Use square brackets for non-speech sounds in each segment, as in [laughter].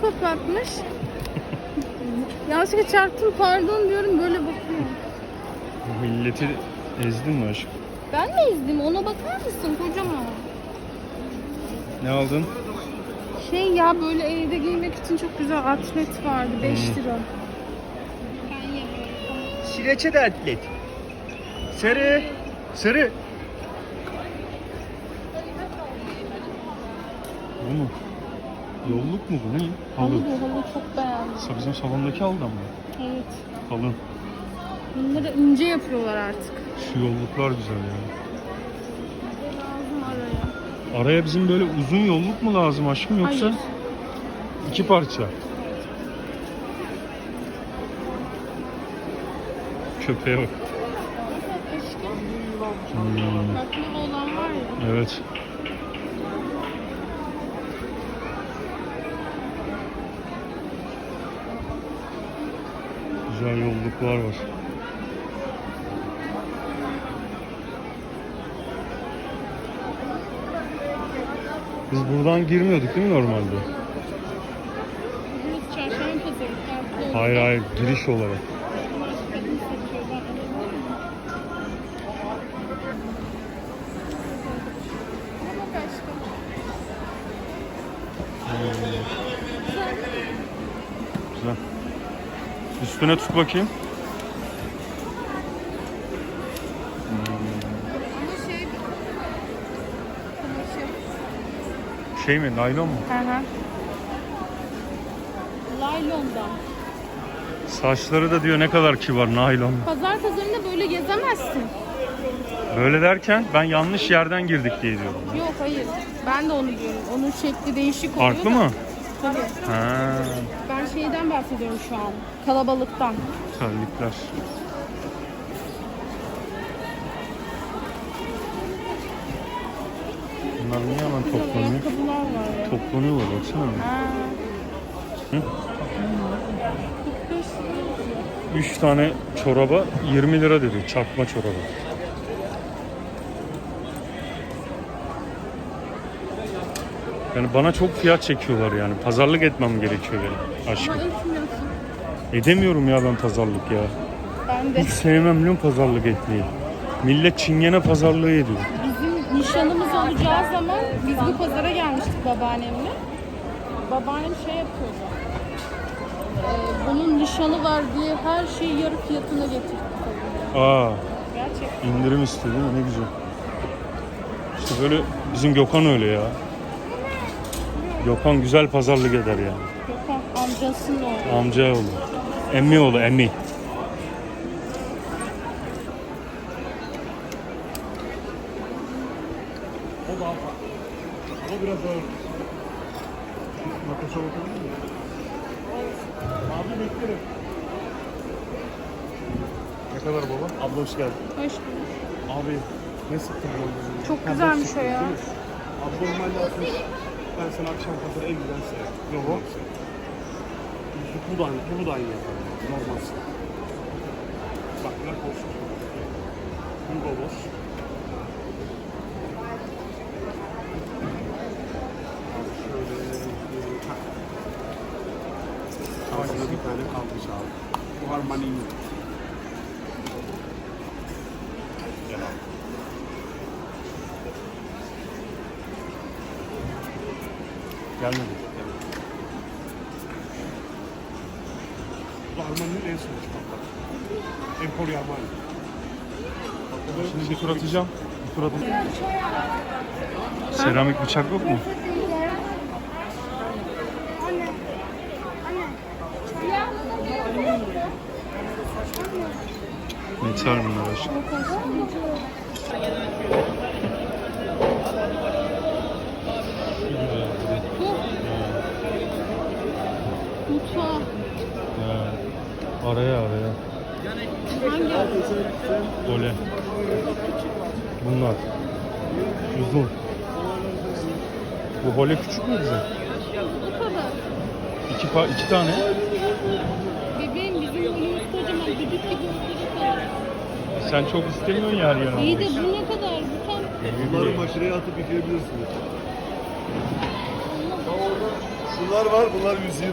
kapatmış. Yanlışlıkla çarptım pardon diyorum böyle bakıyor. Milleti ezdin mi aşkım? Ben mi izledim? Ona bakar mısın kocaman? Ne aldın? Şey ya böyle evde giymek için çok güzel atlet vardı 5 Hmm. lira. Sireçe de atlet. Sarı. Sarı. Bu mu? Yolluk mu bu ne? Halı Halı. bu halı çok beğendim. Sa- Bizim salondaki halıdan mı? Evet. Kalın. Bunları ince yapıyorlar artık. Şu yolluklar güzel ya. Lazım araya. Araya bizim böyle uzun yolluk mu lazım aşkım yoksa Hayır. iki parça? Köpeğe bak. Aşkım. Hmm, olan var ya. evet. Güzel yolluklar var. Biz buradan girmiyorduk değil mi normalde? Hayır hayır giriş olarak. Burası kadın satıyor. Ben alamam mı? Buna bak aşkım. Güzel. Üstüne tut bakayım. Ama şey... Şey mi naylon mu? Hı hı. Laylondan. Saçları da diyor ne kadar kibar naylon. Pazar pazarında böyle gezemezsin. Böyle derken ben yanlış yerden girdik diye diyorum. Yok hayır. Ben de onu diyorum. Onun şekli değişik oluyor Farklı da. mı? Tabii. Ha, Ben şeyden bahsediyorum şu an. Kalabalıktan. terlikler. Bunlar niye hemen Güzel toplanıyor? ayakkabılar var ya. Toplanıyorlar baksana. Ha. Hı? 45 3 tane çoraba 20 lira dedi. Çakma çoraba. Yani bana çok fiyat çekiyorlar yani. Pazarlık etmem gerekiyor benim aşkım. Ama etmiyorsun. Edemiyorum ya ben pazarlık ya. Ben de. Hiç sevmem biliyor musun pazarlık etmeyi. Millet çingene pazarlığı ediyor. Bizim nişanımız olacağı zaman biz bu pazara gelmiştik babaannemle. Babaannem şey yapıyordu. Ee, bunun nişanı var diye her şeyi yarı fiyatına getirdi. Aa Gerçekten. indirim değil mi? Ne güzel. İşte böyle bizim Gökhan öyle ya. Gökhan güzel pazarlık eder ya. Gökhan amcasının oğlu. Amca oğlu. Emmi oğlu emmi. O da alfa. O biraz ağır. Makasa bakabilir miyim? Abi beklerim. Ne kadar baba? Abla hoş geldin. Hoş bulduk. Abi ne sıktın bu? Çok güzelmiş o ya. Abi normalde atmış. Ben sana akşam pazarı en güzel sayarım. Yok o. Bu da aynı, bu da aynı yapar. Normal. Bak ne olsun. Hugo Boss. Abi şöyle. Ağzına bir tane kalmış abi. Bu Armani'nin. Gelmedi. Bu da Armani'nin en son çıkan bak. Emporio Armani. Şimdi bir tur atacağım. Bir tur atacağım. Seramik bıçak yok mu? Yeter bunlar aşkım. Mutfağı. Ha, Araya araya. Hangi? Böyle. Bunlar. Uzun. Bu hole küçük mü bize? Bu kadar. İki, pa iki tane. Bebeğim bizim önümüz kocaman. Düdük gibi var. Sen çok istemiyorsun yer İyi de bu ne kadar? Bu tam Bunları makineye atıp yıkayabilirsiniz. Bunlar var, bunlar 120.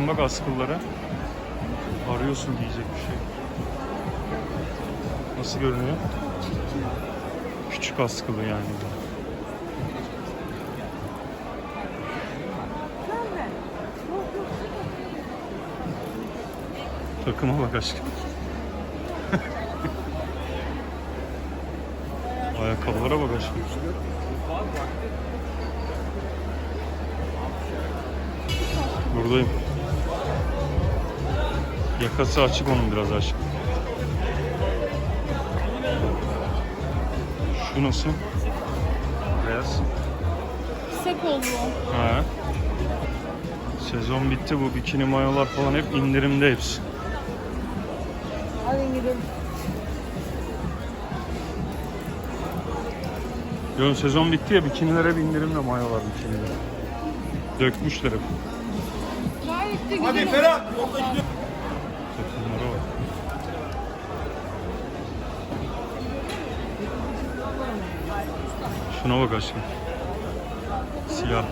Aşkım bak askıllara. Arıyorsun diyecek bir şey. Nasıl görünüyor? Küçük askılı yani. Takıma bak aşkım. [laughs] Ayakkabılara bak aşkım. Buradayım. Yakası açık onun biraz aşkım. Şu nasıl? Beyaz. Kısa kollu. Ha. Sezon bitti bu bikini mayolar falan hep indirimde hepsi. Yo, sezon bitti ya bikinilere bir indirimle mayolar bikinilere. Dökmüşler hep. Hadi Ferhat. Takımlara bak. Şuna bak aşkım. Siyah.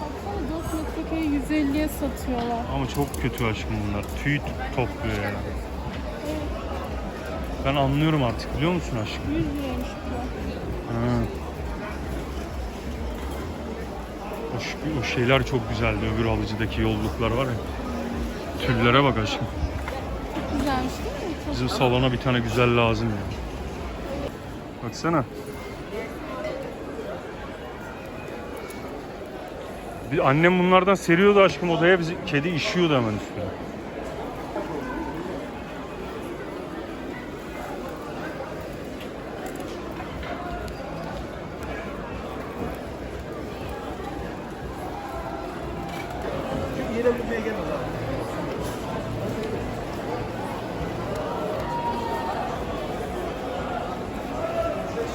Baksana 4 metrekare 150'ye satıyorlar. Ama çok kötü aşkım bunlar. Tüy topluyor yani. Ben anlıyorum artık biliyor musun aşkım? 100 liraymış bu. Ha. O, o şeyler çok güzeldi. Öbür alıcıdaki yolluklar var ya. Tüllere bak aşkım. Güzelmiş değil mi? Çok Bizim salona bir tane güzel lazım ya. Baksana. Bir annem bunlardan seriyordu aşkım odaya bizi kedi işiyordu hemen üstüne.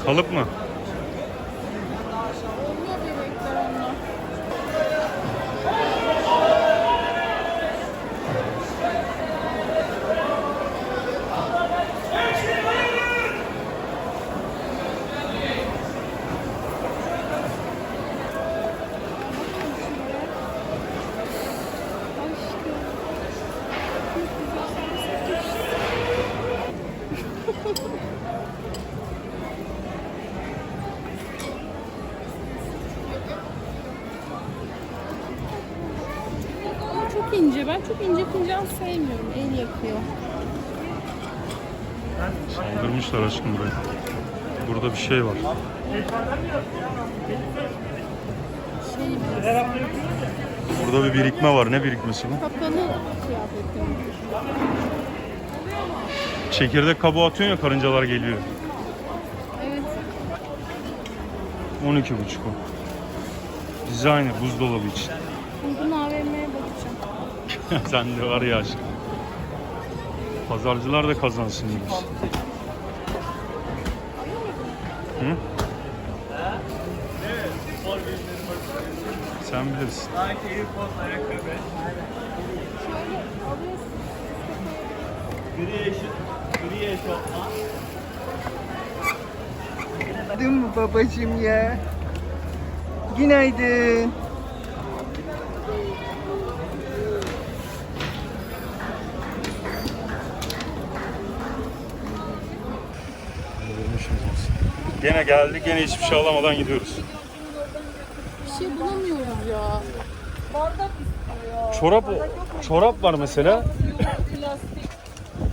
Kalıp mı? İnce fincan sevmiyorum. El yakıyor. Saldırmışlar aşkım buraya. Burada bir şey var. Şey biraz Burada bir birikme var. Ne birikmesi bu? kapalı kıyafetler. Çekirdek kabuğu atıyorsun ya karıncalar geliyor. Evet. 12,5 o. Designer buzdolabı için. [laughs] Sen de var ya aşkım. Pazarcılar da kazansın gibi. Hı? Sen bilirsin. Günaydın mı babacığım ya? Günaydın. Gene geldik, gene hiçbir şey alamadan gidiyoruz. Bir şey bulamıyoruz ya. Çorap, çorap var mesela.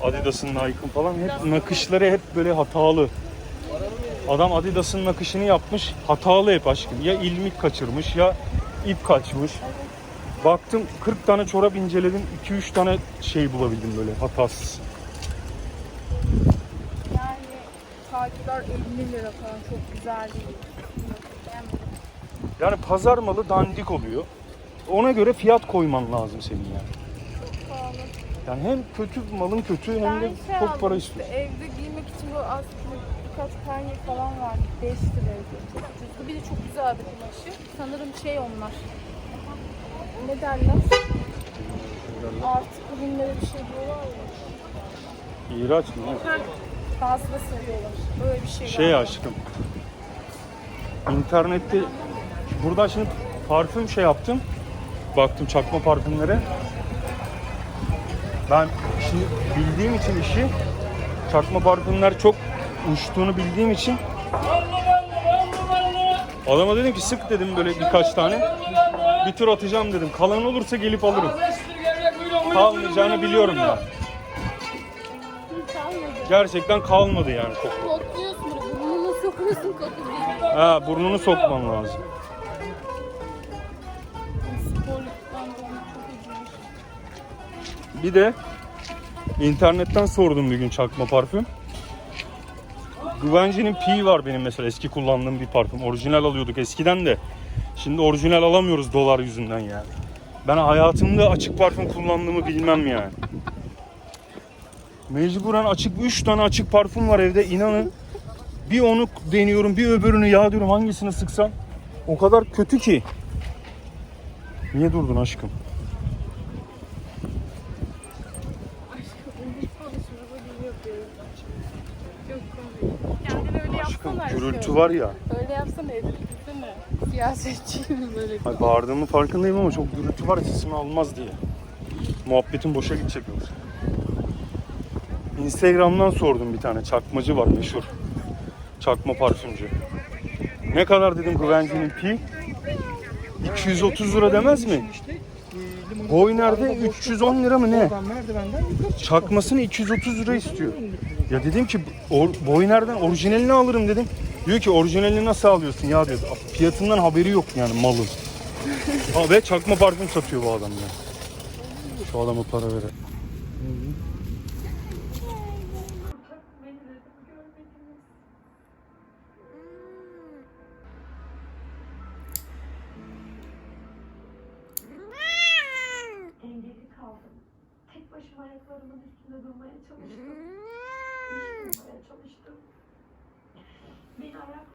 Adidas'ın Nike'ın falan hep nakışları hep böyle hatalı. Adam Adidas'ın nakışını yapmış, hatalı hep aşkım. Ya ilmik kaçırmış ya ip kaçmış. Baktım 40 tane çorap inceledim, 2-3 tane şey bulabildim böyle hatasız. Yani saatler 50 lira falan çok güzel değil. Yani pazar malı dandik oluyor. Ona göre fiyat koyman lazım senin yani. Yani hem kötü malın kötü hem Ben de şey çok aldım para işte, istiyor. Evde giymek için bu aslında birkaç penye falan vardı. 5 liraydı. Çok ucuzdu. Bir de çok güzeldi kumaşı. Sanırım şey onlar. Ne derler? Artık ürünlere bir şey diyorlar ya. İğraç mı? Fazla seviyorlar. Böyle bir şey var. Şey aşkım. İnternette burada şimdi parfüm şey yaptım. Baktım çakma parfümlere. Ben şimdi bildiğim için işi çakma parfümler çok uçtuğunu bildiğim için adama dedim ki sık dedim böyle birkaç tane. Bir tur atacağım dedim. Kalan olursa gelip alırım. Kalmayacağını biliyorum ya. Gerçekten kalmadı yani koku. Kokluyorsun bunu. Burnuna sokuyorsun koku. Ha burnunu sokman lazım. Sporluktan dolayı çok ucuz. Bir de internetten sordum bir gün çakma parfüm. Givenchy'nin P var benim mesela eski kullandığım bir parfüm. Orijinal alıyorduk eskiden de. Şimdi orijinal alamıyoruz dolar yüzünden yani. Ben hayatımda açık parfüm kullandığımı bilmem yani. Mecburen açık 3 tane açık parfüm var evde inanın. Bir onu deniyorum bir öbürünü ya diyorum hangisini sıksam. O kadar kötü ki. Niye durdun aşkım? Aşkım gürültü var ya. Öyle yapsana Edip gitsene. Siyasetçiyim böyle. Ay bağırdığımın farkındayım ama çok gürültü var sesimi almaz diye. Muhabbetin boşa gidecek yoksa. Instagram'dan sordum bir tane çakmacı var meşhur. Çakma parfümcü. Ne kadar dedim Givenchy'nin pi? 230 lira demez mi? Boy nerede? 310 lira mı ne? Çakmasını 230 lira istiyor. Ya dedim ki or, boy nereden? Orijinalini alırım dedim. Diyor ki orijinalini nasıl alıyorsun ya diyor. Fiyatından haberi yok yani malın. Ve çakma parfüm satıyor bu adam ya. Şu adama para verelim.